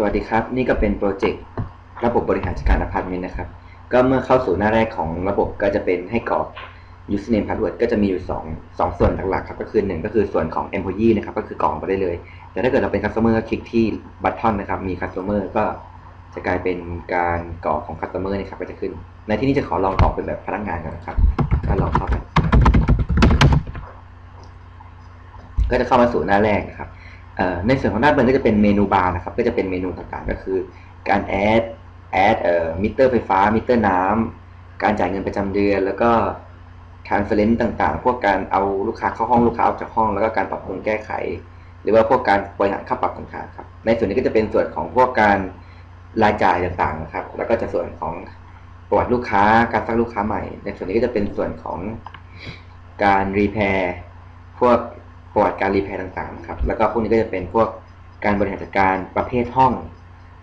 สวัสดีครับ นี่ก็เป็นโปรเจกต์ระบบบริหารจัดการอพาร์ตเมนต์นะครับ ก็เมื่อเข้าสู่หน้าแรกของระบบก็จะเป็นให้กรอก username password ก็จะมีอยู่ 2 2 ส่วนหลักๆครับก็คือ 1 ก็คือส่วนของ employee นะครับก็คือกรอกไปได้เลย แต่ถ้าเกิดเราเป็น customer ก็คลิกที่บัตทอนนะครับมี customer ก็จะกลายเป็นการกรอกของ customer นะครับก็จะขึ้น ในที่นี้จะขอลองกรอกเป็นแบบพนักงานกันนะครับก็ลองเข้าไปก็จะเข้ามาสู่หน้าแรกนะครับ ในส่วนของด้านบนก็จะเป็นเมนูบาร์นะครับ ก็จะเป็นเมนูต่างๆ ก็คือ การแอดแอดเอ่อมิเตอร์ไฟฟ้ามิเตอร์น้ำการจ่ายเงินประจำเดือน แล้วก็ทรานเฟอร์ต่างๆ พวกการเอาลูกค้าเข้าห้องลูกค้าออกจากห้อง แล้วก็การปรับปรุงแก้ไข หรือว่าพวกการบริหารค่าปรับต่างๆครับ ในส่วนนี้ก็จะเป็นส่วนของพวกการรายจ่ายต่างๆนะครับ แล้วก็จะส่วนของประวัติลูกค้า การสร้างลูกค้าใหม่ ในส่วนนี้ก็จะเป็นส่วนของการรีแพร์พวก ประวัติการรีแพร์ต่างๆครับแล้วก็พวกนี้ก็จะเป็นพวกการบริหารจัดการประเภทห้อง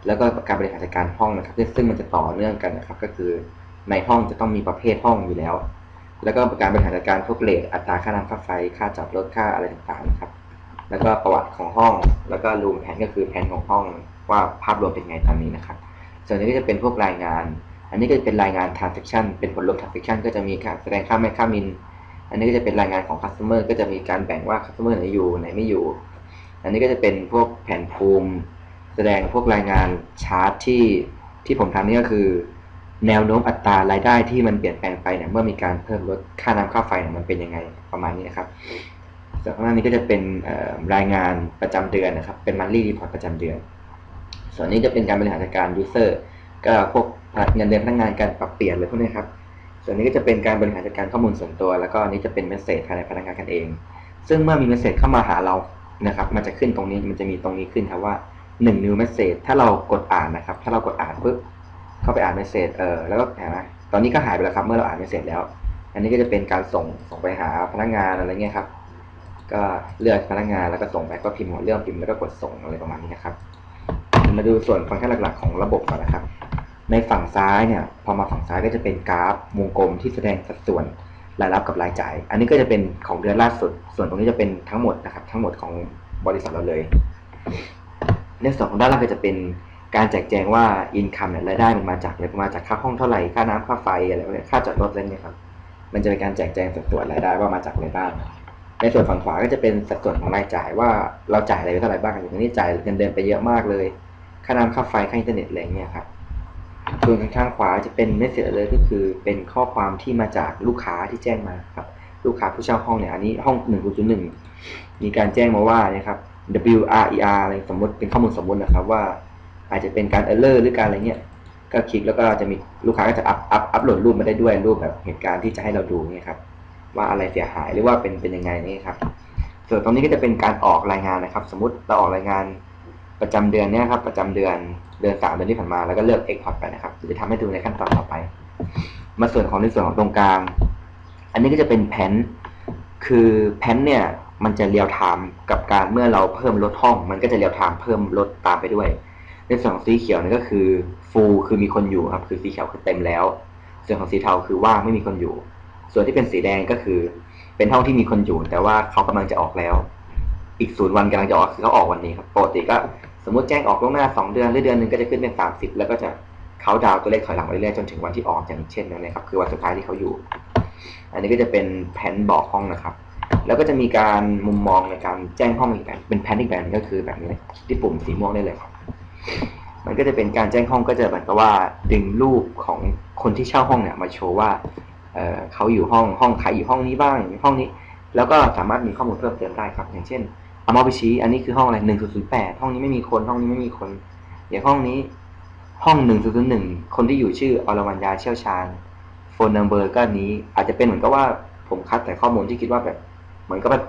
แล้วก็การบริหารจัดการห้องนะครับ ซึ่งมันจะต่อเนื่องกันนะครับ ก็คือในห้องจะต้องมีประเภทห้องอยู่แล้ว แล้วก็การบริหารจัดการพวกเลทอัตราค่าน้ำค่าไฟ ค่าจอดรถค่าอะไรต่างๆนะครับ แล้วก็ประวัติของห้อง แล้วก็รูมแผนก็คือแผนของห้องว่าภาพรวมเป็นไงตามนี้นะครับ ส่วนนี้ก็จะเป็นพวกรายงาน อันนี้ก็จะเป็นรายงาน transaction เป็นผลลบ transaction ก็จะมีการแสดงค่าแม่ค่ามิน อันนี้ก็จะเป็นรายงานของ customer ก็จะมีการแบ่งว่า customer ไหนอยู่ไหนไม่อยู่ อันนี้ก็จะเป็นพวกแผนภูมิ แสดงพวกรายงานชาร์ตที่ที่ผมทำนี่ก็คือ แนวโน้มอัตรารายได้ที่มันเปลี่ยนแปลงไปเนี่ยเมื่อมีการเพิ่มลดค่าน้ำค่าไฟเนี่ยมันเป็นยังไงประมาณนี้นะครับส่วนข้างหน้านี้ก็จะเป็นรายงานประจำเดือนนะครับ เป็น monthly report ประจำเดือน ส่วนนี้จะเป็นการบริหารจัดการ user ก็พวกเงินเดือนพนักงานการปรับเปลี่ยนเลยพวกนี้ครับ ส่วนนี้ก็จะเป็นการบริหารจัดการข้อมูลส่วนตัว แล้วก็นี้จะเป็นเมสเซจภายในพนักงานกันเอง ซึ่งเมื่อมีเมสเซจเข้ามาหาเรานะครับมันจะขึ้นตรงนี้มันจะมีตรงนี้ขึ้นครับว่า 1 new message ถ้าเรากดอ่านนะครับ ถ้าเรากดอ่านปุ๊บเข้าไปอ่านเมสเซจเออแล้วก็เห็นไหมตอนนี้ก็หายไปแล้วครับ เมื่อเราอ่านเมสเซจแล้ว อันนี้ก็จะเป็นการส่งส่งไปหาพนักงานอะไรเงี้ยครับ ก็เลือกพนักงานแล้วก็ส่งไปก็พิมพ์หัวเรื่องพิมพ์แล้วก็กดส่งอะไรประมาณนี้นะครับ มาดูส่วนฟังก์ชันหลักๆของระบบก่อนนะครับ ในฝั่งซ้ายเนี่ยพอมาฝั่งซ้ายก็จะเป็นกราฟวงกลมที่แสดงสัดส่วนรายรับกับรายจ่าย อันนี้ก็จะเป็นของเดือนล่าสุด ส่วนตรงนี้จะเป็นทั้งหมดนะครับ ทั้งหมดของบริษัทเราเลยในส่วนของด้านล่างก็จะเป็นการแจกแจงว่าอินคัมเนี่ยรายได้มันมาจากอะไรมาจากค่าห้องเท่าไหร่ค่าน้ำค่าไฟอะไรเนี่ยค่าจอดรถอะไรเนี่ยครับมันจะเป็นการแจกแจงสัดส่วนรายได้ว่ามาจากอะไรบ้างในส่วนฝั่งขวาก็จะเป็นสัดส่วนของรายจ่ายว่าเราจ่ายอะไรไปเท่าไหร่บ้างอย่างนี้จ่ายเงินเดือนไปเยอะมากเลย ค่าน้ำค่าไฟค่าอินเทอร์เน็ตอะไรเงี้ยครับ ส่วนข้างขวาจะเป็นเมสเซจเลยก็คือเป็นข้อความที่มาจากลูกค้าที่แจ้งมาครับ ลูกค้าผู้เช่าห้องเนี่ย อันนี้ห้อง1.1มีการแจ้งมาว่านะครับ W R E R อะไรสมมติเป็นข้อมูลสมมตินะครับว่า อาจจะเป็นการ error หรือการอะไรเงี้ย ก็คลิกแล้วก็จะมีลูกค้าก็จะอัพอัพอัพโหลดรูปมาได้ด้วยรูปแบบเหตุการณ์ที่จะให้เราดูเนี่ยครับ ว่าอะไรเสียหายหรือว่าเป็นเป็นยังไงนี่ครับ ส่วนตรงนี้ก็จะเป็นการออกรายงานนะครับ สมมติเราออกรายงาน ประจำเดือนเนี่ยครับประจำเดือนเดือนสามเดือนที่ผ่านมาแล้วก็เลือก export ไปนะครับจะทำให้ดูในขั้นตอนต่อไป มาส่วนของในส่วนของตรงกลาง อันนี้ก็จะเป็นแผนคือแผนเนี่ยมันจะเรียวไทม์กับการเมื่อเราเพิ่มลดห้อง มันก็จะเรียวไทม์เพิ่มลดตามไปด้วย ในส่วนของสีเขียวนี่ก็คือฟูคือมีคนอยู่ครับ คือสีเขียวคือเต็มแล้ว ส่วนของสีเทาคือว่างไม่มีคนอยู่ ส่วนที่เป็นสีแดงก็คือ เป็นห้องที่มีคนอยู่ แต่ว่าเขากำลังจะออกแล้ว อีกศูนย์วันกำลังจะออกคือเขาออกวันนี้ครับปกติก็ สมมติแจ้งออกล่วงหน้า 2 เดือนหรือเดือนหนึ่งก็จะขึ้นเป็น 30 แล้วก็จะเขาดาวตัวเลขถอยหลังไปเรื่อยๆจนถึงวันที่ออกอย่างเช่นนั้นนะครับคือวันสุดท้ายที่เขาอยู่ อันนี้ก็จะเป็นแผนบอกห้องนะครับ แล้วก็จะมีการมุมมองในการแจ้งห้องอีกแบบเป็นแผนอีกแบบก็คือแบบนี้ที่ปุ่มสีม่วงได้เลยครับมันก็จะเป็นการแจ้งห้องก็จะเหมือนกับว่าดึงรูปของคนที่เช่าห้องเนี่ยมาโชว์ว่าเเขาอยู่ห้องห้องใครอยู่ห้องนี้บ้างห้องนี้ แล้วก็สามารถมีข้อมูลเพิ่มเติมได้ครับ อย่างเช่น เอามาไปชี้ อันนี้คือห้องอะไรหนึ่งศูนย์ศูนย์แปดห้องนี้ไม่มีคนห้องนี้ไม่มีคนอย่างห้องนี้ห้องหนึ่งศูนย์ศูนย์หนึ่งคนที่อยู่ชื่ออรวรรณยาเชี่ยวชาญโฟนนัมเบอร์ก็นี้ อาจจะเป็นเหมือนกับว่าผมคัดแต่ข้อมูลที่คิดว่าแบบ เหมือนกับแบบ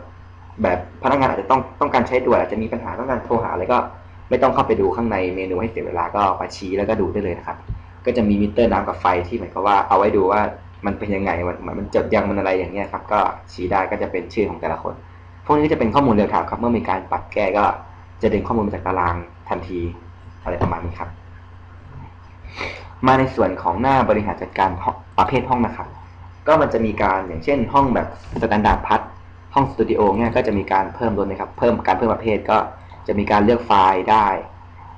แบบพนักงานอาจจะต้องต้องการใช้ด่วนอาจจะมีปัญหาต้องการโทรหาอะไรก็ไม่ต้องเข้าไปดูข้างในเมนูให้เสียเวลาก็มาชี้แล้วก็ดูได้เลยนะครับ ก็จะมีมิเตอร์น้ำกับไฟที่เหมือนกับว่าเอาไว้ดูว่ามันเป็นยังไงมันมันจดยังมันอะไรอย่างเงี้ยครับ ก็ชี้ได้ก็จะเป็นชื่อของแต่ละคน พวกนี้จะเป็นข้อมูลเรียลไทม์ครับ เมื่อมีการปรับแก้ก็จะดึงข้อมูลมาจากตารางทันทีอะไรประมาณนี้ครับ มาในส่วนของหน้าบริหารจัดการประเภทห้องนะครับ ก็มันจะมีการอย่างเช่น ห้องแบบสแตนดาร์ดพัทห้องสตูดิโอเนี่ยก็จะมีการเพิ่มลดนะครับ เพิ่มการเพิ่มประเภทก็จะมีการเลือกไฟล์ได้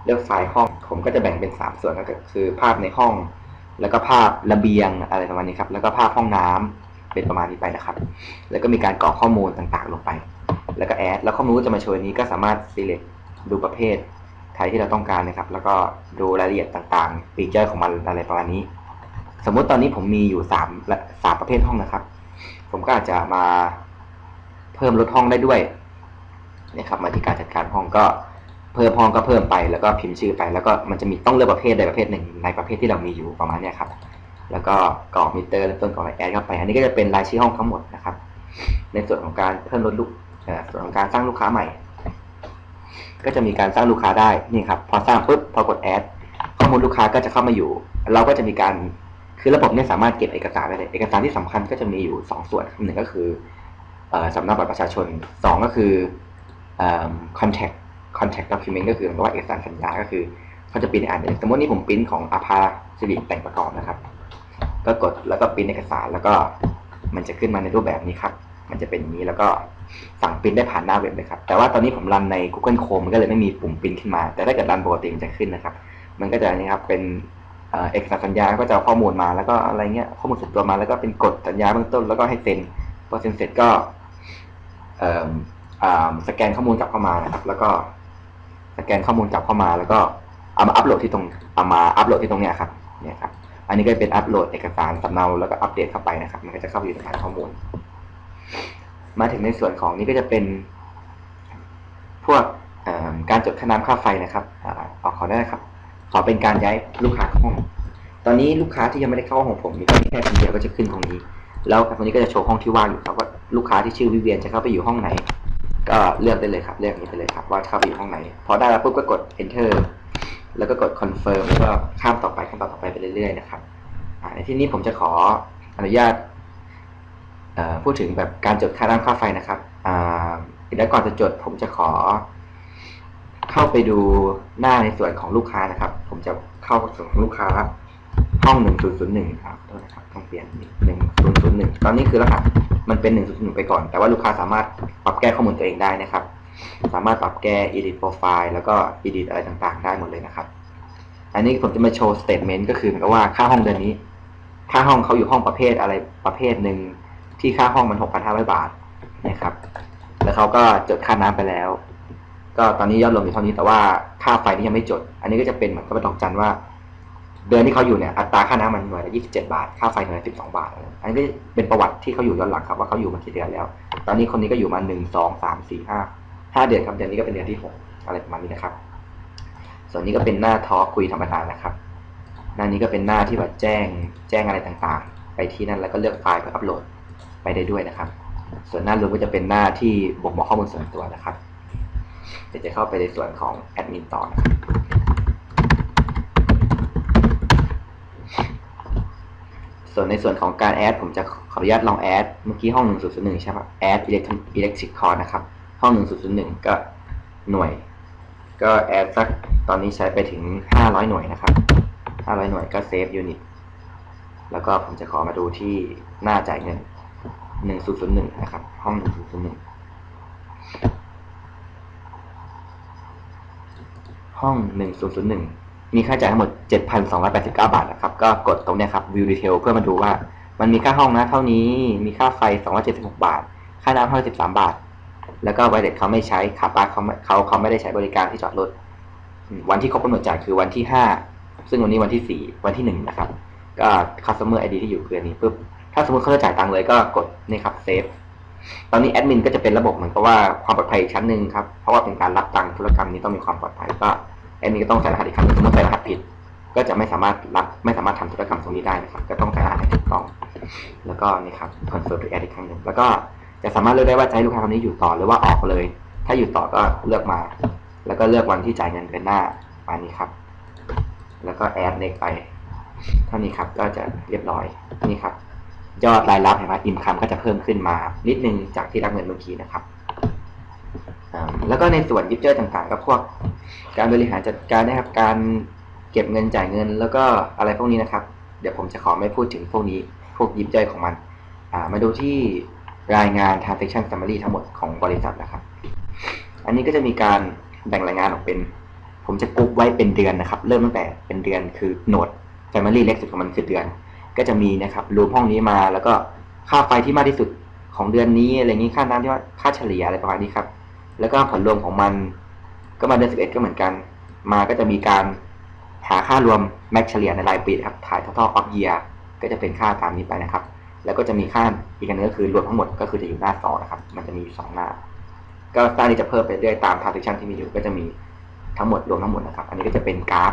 เลือกไฟล์ห้อง ผมก็จะแบ่งเป็น 3 ส่วนก็คือภาพในห้อง แล้วก็ภาพระเบียงอะไรประมาณนี้ครับ แล้วก็ภาพห้องน้ำเป็นประมาณนี้ไปนะครับ แล้วก็มีการกรอกข้อมูลต่างๆ ลงไป แล้วก็แอดแล้วข้อมูลจะมาโชว์นี้ก็สามารถ select ดูประเภทไทยที่เราต้องการนะครับ แล้วก็ดูรายละเอียดต่างๆฟีเจอร์ของมันอะไรประมาณนี้ สมมุติตอนนี้ผมมีอยู่3ละสามประเภทห้องนะครับ ผมก็อาจจะมาเพิ่มลดห้องได้ด้วยนะครับมาที่การจัดการห้องก็เพิ่มห้องก็เพิ่มไปแล้วก็พิมพ์ชื่อไป แล้วก็มันจะมีต้องเลือกประเภทใดประเภทหนึ่งในประเภทที่เรามีอยู่ประมาณนี้ครับ แล้วก็กรอกมิเตอร์เริ่มต้นกรอกแอดเข้าไป อันนี้ก็จะเป็นรายชื่อห้องทั้งหมดนะครับ ในส่วนของการเพิ่มลดลูก ส่วนของการสร้างลูกค้าใหม่ ก็จะมีการสร้างลูกค้าได้นี่ครับ พอสร้างปุ๊บพอกดแอดข้อมูลลูกค้าก็จะเข้ามาอยู่ เราก็จะมีการคือระบบเนี่ยสามารถเก็บเอกสารได้เลยเอกสารที่สำคัญก็จะมีอยู่ 2 ส่วนหนึ่งก็คือสำเนาบัตรประชาชน 2 ก็คือ contact contact document ก็คือหมายว่าเอกสารสัญญาก็คือเขาจะปริ้นอ่านสมมตินี่ผมปริ้นของอาภาสิริแต่งประกอบนะครับ ก็กดแล้วก็ปริ้นเอกสารแล้วก็มันจะขึ้นมาในรูปแบบนี้ครับ มันจะเป็นนี้แล้วก็ สั่งปริ้นได้ผ่านหน้าเว็บเลยครับแต่ว่าตอนนี้ผมรันใน Google Chrome มันก็เลยไม่มีปุ่มปริ้นขึ้นมา แต่ถ้าเกิดรันปกติมันจะขึ้นนะครับ มันก็จะนี่ครับเป็นเอกสารสัญญาก็จะข้อมูลมาแล้วก็อะไรเงี้ยข้อมูลส่วนตัวมาแล้วก็เป็นกฎสัญญาเบื้องต้นแล้วก็ให้เซ็นพอเซ็นเสร็จก็สแกนข้อมูลกลับเข้ามานะครับ แล้วก็สแกนข้อมูลกลับเข้ามาแล้วก็เอามาอัปโหลดที่ตรงเอามาอัปโหลดที่ตรงเนี้ยครับเนี่ยครับอันนี้ก็เป็นอัปโหลดเอกสารสำเนาแล้วก็อัปเดตเข้าไปนะครับ มันก็จะเข้าไปอยู่ในฐานข้อมูล มาถึงในส่วนของนี้ก็จะเป็น พวกการจดค่าน้ำค่าไฟนะครับออกขอได้ครับ ขอเป็นการย้ายลูกค้าห้อง ตอนนี้ลูกค้าที่ยังไม่ได้เข้าห้องผมมีแค่คนเดียวก็จะขึ้นตรงนี้ แล้วตรงนี้ก็จะโชว์ห้องที่ว่างอยู่ครับว่าลูกค้าที่ชื่อวิเวียนจะเข้าไปอยู่ห้องไหน ก็เลือกได้เลยครับ เลือกนี้ไปเลยครับ ว่าเข้าไปอยู่ห้องไหน พอได้แล้วปุ๊บก็กด enter แล้วก็กด confirm แล้วก็ข้ามต่อไปข้ามต่อไปไปเรื่อยๆนะครับในที่นี้ผมจะขออนุญาต พูดถึงแบบการจดค่าน้ำค่าไฟนะครับแล้วก่อนจะจดผมจะขอ เข้าไปดูหน้าในส่วนของลูกค้านะครับ ผมจะเข้าส่วนของลูกค้า ห้องหนึ่งศูนย์ศูนย์หนึ่งครับโทษนะครับต้องเปลี่ยนหนึ่งศูนย์ศูนย์หนึ่งตอนนี้คือรหัสมันเป็นหนึ่งศูนย์หนึ่งไปก่อน แต่ว่าลูกค้าสามารถปรับแก้ข้อมูลตัวเองได้นะครับ สามารถปรับแก้ edit profile แล้วก็ edit อะไรต่างๆ ได้หมดเลยนะครับ อันนี้ผมจะมาโชว์ statement ก็คือเหมือนกับว่าค่าห้องเดือนนี้ ค่าห้องเขาอยู่ห้องประเภทอะไรประเภทหนึ่ง ที่ค่าห้องมัน6,500บาทนะครับ แล้วเขาก็จดค่าน้ำไปแล้ว ก็ตอนนี้ยอดรวมอยู่เท่านี้แต่ว่าค่าไฟนี่ยังไม่จด อันนี้ก็จะเป็นเหมือนกับดอกจันว่า เดือนที่เขาอยู่เนี่ยอัตราค่าน้ำมันหน่วยละ27บาท ค่าไฟหน่วยละ12บาท อันนี้เป็นประวัติที่เขาอยู่ย้อนหลังครับว่าเขาอยู่มากี่เดือนแล้ว ตอนนี้คนนี้ก็อยู่มา1 2 3 4 5 5เดือนครับเดือนนี้ก็เป็นเดือนที่6อะไรประมาณนี้นะครับ ส่วนนี้ก็เป็นหน้าทอคุยธรรมดานะครับ หน้านี้ก็เป็นหน้าที่แบบแจ้งแจ้งอะไรต่างๆ ไปที่นั่นแล้วก็เลือกไฟล์เพื่ออัปโหลด ไปได้ด้วยนะครับ ส่วนหน้ารวมก็จะเป็นหน้าที่บ่งบอกข้อมูลส่วนตัวนะครับ เดี๋ยวจะเข้าไปในส่วนของแอดมินต่อนะครับส่วนในส่วนของการแอดผมจะขออนุญาตลองแอดเมื่อกี้ห้อง 1001 ใช่ไหมแอดอิเล็กทรอนิกส์นะครับ ห้อง 1001 ก็หน่วย ก็แอดสักตอนนี้ใช้ไปถึง 500 หน่วยนะครับ 500 หน่วยก็เซฟยูนิตแล้วก็ผมจะขอมาดูที่หน้าจ่ายเงิน หนึ่งศูนย์ศูนย์หนึ่งนะครับ ห้องหนึ่งศูนย์ศูนย์หนึ่งห้องหนึ่งศูนย์ศูนย์หนึ่งมีค่าจ่ายทั้งหมดเจ็ดพันสองร้อยแปดสิบเก้าบาทนะครับ ก็กดตรงนี้ครับ view detail เพื่อมาดูว่า มันมีค่าห้องนะเท่านี้ มีค่าไฟสองร้อยเจ็ดสิบหกบาท ค่าน้ำห้าสิบสามบาท แล้วก็ไวเด็ดเขาไม่ใช้ขาปาเขาเขาเขาไม่ได้ใช้บริการที่จอดรถ วันที่ครบกำหนดจ่ายคือวันที่ห้าซึ่งวันนี้วันที่สี่วันที่หนึ่งนะครับ ก็ customer ID ที่อยู่คืออันนี้ปุ๊บ ถ้าสมมติเขาจะจ่ายตังค์เลยก็กดนี่ครับเซฟตอนนี้แอดมินก็จะเป็นระบบเหมือนกับว่าความปลอดภัยชั้นหนึ่งครับ เพราะว่าเป็นการรับตังค์ธุรกรรมนี้ต้องมีความปลอดภัยก็แอดมินก็ต้องใส่รหัสอีกครั้งนึงสมมติใส่รหัสผิด ก็จะไม่สามารถรับไม่สามารถทำธุรกรรมตรงนี้ได้นะครับ ก็ต้องใส่รหัสให้ถูกต้อง แล้วก็นี่ครับคอนเฟิร์มตัวแอดอีกครั้งหนึ่งแล้วก็จะสามารถเลือกได้ว่าจะให้ลูกค้าคนนี้อยู่ต่อหรือว่าออกเลย ถ้าอยู่ต่อก็เลือกมา แล้วก็เลือกวันที่จ่ายเงินเป็นหน้ามานี้ครับ แล้วก็แอดเน็กไปเท่านี้ครับก็จะเรียบร้อยนี่ครับ ยอดรายรับเห็นไหมอินคัมก็จะเพิ่มขึ้นมา นิดนึงจากที่รับเงินเมื่อกี้นะครับแล้วก็ในส่วนยิบเจอร์ต่างๆ ก็พวกการบริหารจัดการนะครับการเก็บเงินจ่ายเงิน แล้วก็อะไรพวกนี้นะครับ เดี๋ยวผมจะขอไม่พูดถึงพวกนี้พวกยิบเจอร์ของมันมาดูที่รายงาน transaction summary ทั้งหมดของบริษัทนะครับ อันนี้ก็จะมีการแบ่งรายงานออกเป็น ผมจะกรุ๊ปไว้เป็นเดือนนะครับ เริ่มตั้งแต่เป็นเดือนคือโหนด Family เล็กสุดของมันคือเดือน ก็จะมีนะครับรวมห้องนี้มา แล้วก็ค่าไฟที่มากที่สุดของเดือนนี้อะไรนี้ค่าน้ำที่ว่าค่าเฉลี่ยอะไรประมาณนี้ครับ แล้วก็ผลรวมของมัน ก็มาเดือน11ก็เหมือนกัน มาก็จะมีการหาค่ารวมแม็กเฉลี่ยในรายปีครับถ่าย total of year ก็จะเป็นค่าตามนี้ไปนะครับ แล้วก็จะมีค่าอีกอันนึงก็คือรวมทั้งหมดก็คือจะอยู่หน้าสองนะครับ มันจะมีอยู่สองหน้า ก็หน้านี้จะเพิ่มไปเรื่อยตาม transaction ที่มีอยู่ก็จะมีทั้งหมดรวมทั้งหมดนะครับ อันนี้ก็จะเป็นกราฟ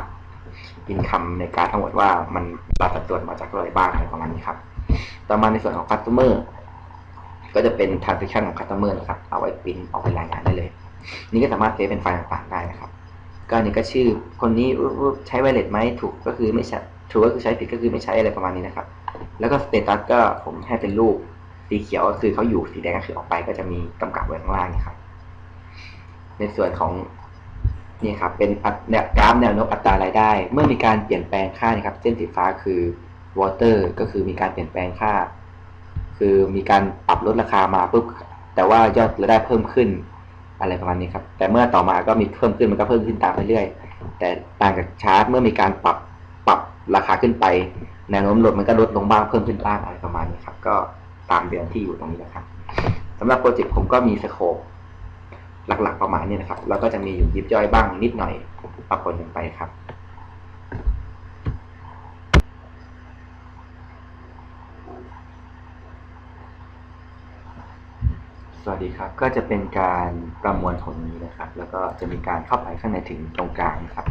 อินคัมในกาฟทั้งหมดว่ามันเรัดสัดส่วนมาจากอะไรบ้างอะไรประมาณนี้ครับ ต่อมาในส่วนของ customer ก็จะเป็น transaction ของ customer นะครับ เอาไว้ปริ้นเอาไว้รายงานได้เลย นี่ก็สามารถเซฟเป็นไฟล์ต่างๆได้นะครับ ก็อันนี้ก็ชื่อคนนี้ใช้ไวเลสไหมถูกก็คือไม่ใช่ถูกก็คือใช้ผิดก็คือไม่ใช้อะไรประมาณนี้นะครับ แล้วก็สเตตัสก็ผมให้เป็นรูปสีเขียวก็คือเขาอยู่สีแดงก็คือออกไปก็จะมีกำกับไว้ข้างล่างนะครับ ในส่วนของ นี่ครับเป็นกราฟแนวโน้มอัตรารายได้ เมื่อมีการเปลี่ยนแปลงค่านะครับเส้นสีฟ้าคือ water ก็คือมีการเปลี่ยนแปลงค่า คือมีการปรับลดราคามาปุ๊บแต่ว่ายอดรายได้เพิ่มขึ้นอะไรประมาณนี้ครับแต่เมื่อต่อมาก็มีเพิ่มขึ้นมันก็เพิ่มขึ้นตามไปเรื่อยแต่ต่างจากชาร์ตเมื่อมีการปรับปรับราคาขึ้นไปแนวโน้มลดมันก็ลดลงบ้างเพิ่มขึ้นบ้างอะไรประมาณนี้ครับก็ตามเดือนที่อยู่ตรงนี้นะครับสำหรับโปรเจกต์ผมก็มีสโคป หลักๆประมาณนี้นะครับ แล้วก็จะมีอยู่ยิบย่อยบ้างนิดหน่อยปรับผลกันไปครับ สวัสดีครับ ก็จะเป็นการประมวลผลนี้นะครับ แล้วก็จะมีการเข้าไปข้างในถึงตรงกลางนะครับ